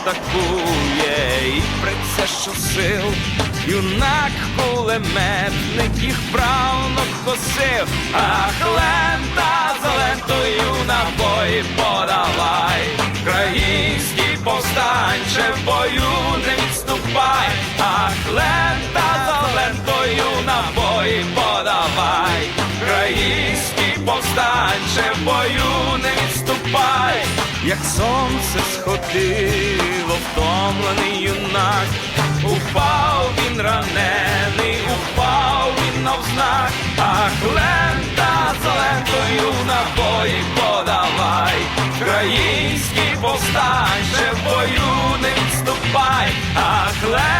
атакує і приця що сил. Юнак кулеметник їх правно косив, ах, лента за лентою як сонце сходило, втомлений юнак, упав він ранений, упав він навзнак, ах, лента за лентою набої подавай, Український повстанче в бою не відступай, ах, лента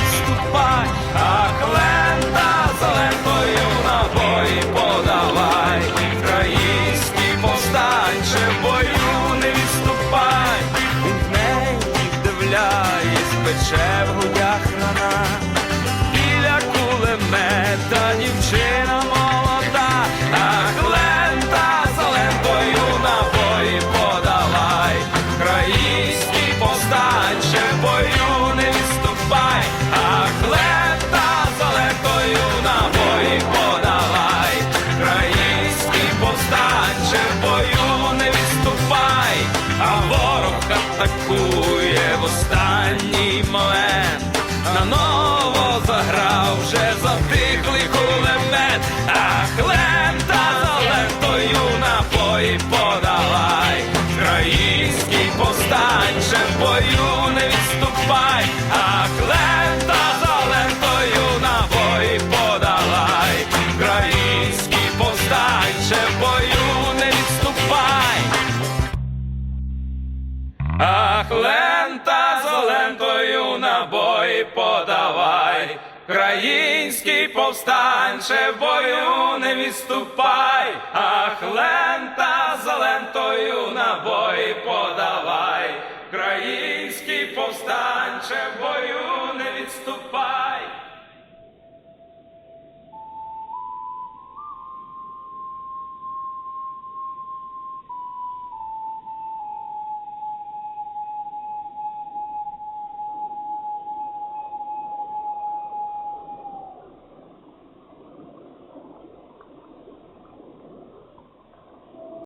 подавай, Український повстанче бою не відступай, ах, лента за лентою набої подавай, Український повстанче в бою